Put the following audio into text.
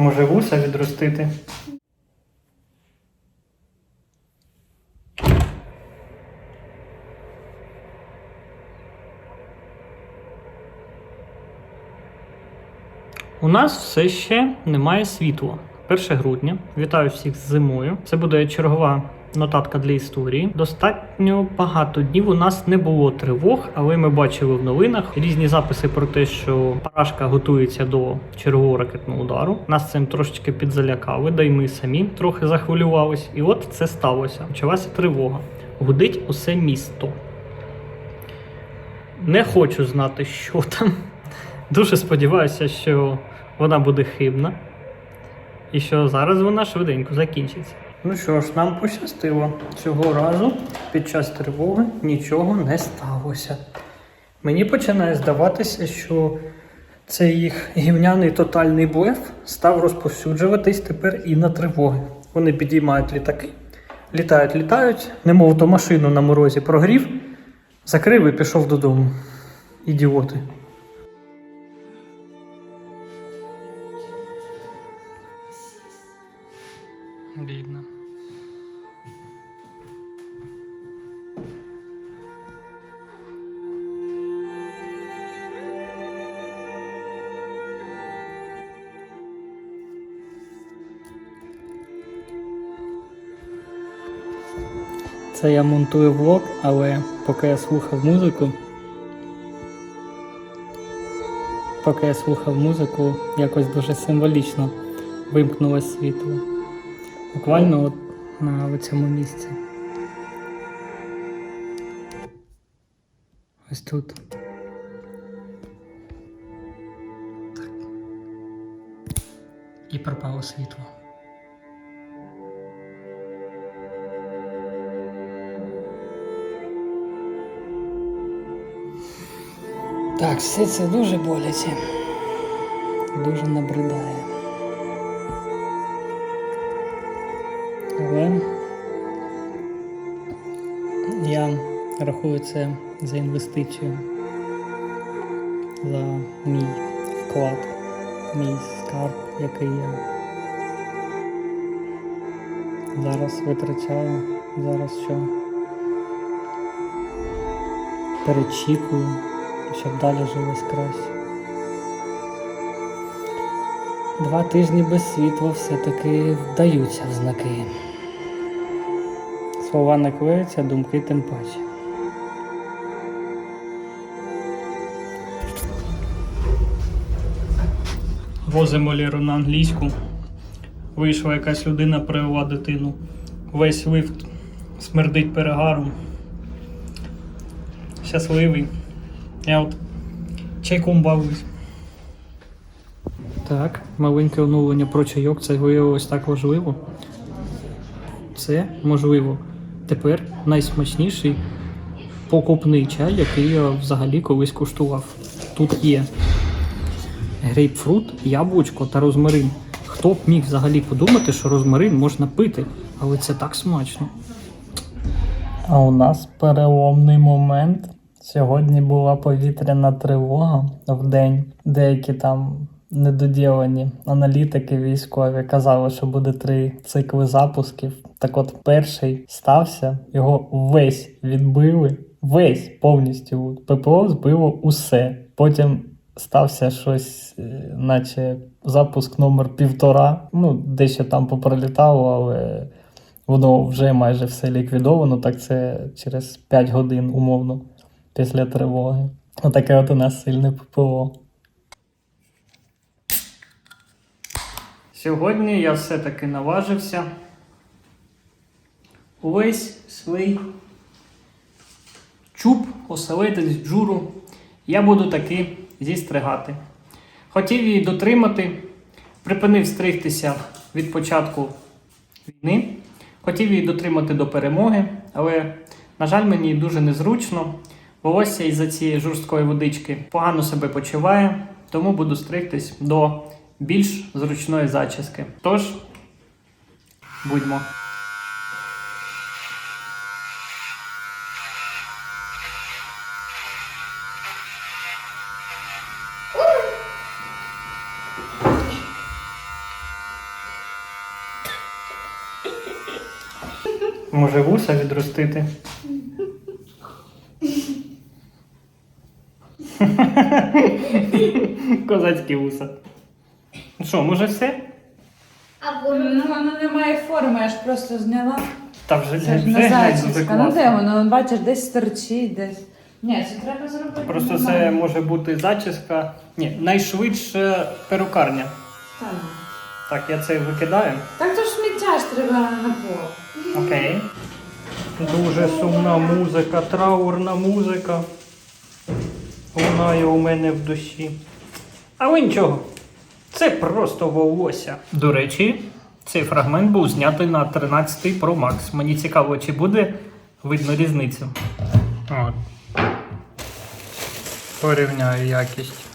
Може вуса відростити. У нас все ще немає світла. 1 грудня. Вітаю всіх з зимою. Це буде чергова нотатка для історії. Достатньо багато днів у нас не було тривог, але ми бачили в новинах різні записи про те, що Парашка готується до чергового ракетного удару. Нас цим трошечки підзалякали, да й ми самі трохи захвилювались. І от це сталося. Почалася тривога. Гудить усе місто. Не хочу знати, що там. Дуже сподіваюся, що вона буде хибна. І що зараз вона швиденько закінчиться. Ну що ж, нам пощастило. Цього разу під час тривоги нічого не сталося. Мені починає здаватися, що цей їх гівняний тотальний блеф став розповсюджуватись тепер і на тривоги. Вони підіймають літаки, літають, літають, немов то машину на морозі прогрів, закрив і пішов додому. Ідіоти. Це я монтую влог, але поки я слухав музику. Поки я слухав музику, якось дуже символічно вимкнулось світло. Буквально от на цьому місці. Ось тут. І пропало світло. Так, все це дуже боляче. Дуже набридає. Але я рахую це за інвестицію, за мій вклад, мій скарб, який я зараз витрачаю, зараз що перечікую, щоб далі жилось краще. Два тижні без світла все-таки вдаються в знаки. Слова не клеються, думки тим паче. Возимо Ліру на англійську. Вийшла якась людина, привела дитину. Весь лифт смердить перегаром. Щасливий. Я от чайком бавлюсь. Так, маленьке оновлення про чайок, це виявилось так важливо. Це можливо. Тепер найсмачніший покупний чай, який я взагалі колись куштував. Тут є грейпфрут, яблучко та розмарин. Хто б міг взагалі подумати, що розмарин можна пити, але це так смачно. А у нас переломний момент. Сьогодні була повітряна тривога в день. Деякі там недоділені аналітики військові казали, що буде три цикли запусків. Так от перший стався, його весь відбили, весь повністю ППО збило усе. Потім стався щось, е, наче запуск номер півтора. Ну, дещо там поприлітало, але воно вже майже все ліквідовано. Так це через 5 годин умовно після тривоги. Отаке от у нас сильне ППО. Сьогодні я все-таки наважився увесь свій чуб оселедець джуру я буду таки зістригати. Хотів її дотримати, припинив стригтися від початку війни. Хотів її дотримати до перемоги, але, на жаль, мені дуже незручно. Волосся із-за цієї жорсткої водички погано себе почуває, тому буду стригтись до більш зручної зачіски. Тож, будьмо. Може вуса відростити. Козацькі вуса. Ну Що, може все? Або Ну, воно не має форми, я ж просто зняла. Та вже, Це ж вже зачіска. Ну класно. де воно? Бачиш, десь торчить, десь. Ні, це треба зробити. Просто це нормально. може бути зачіска. Ні, найшвидше перукарня. Так. Так, я це викидаю. Так то ж сміття ж треба на пол. Окей. Дуже сумна музика, траурна музика. Лунає у мене в душі. Але нічого. Це просто волосся. До речі, цей фрагмент був знятий на 13 Pro Max. Мені цікаво, чи буде видно різницю. От. Порівняю якість.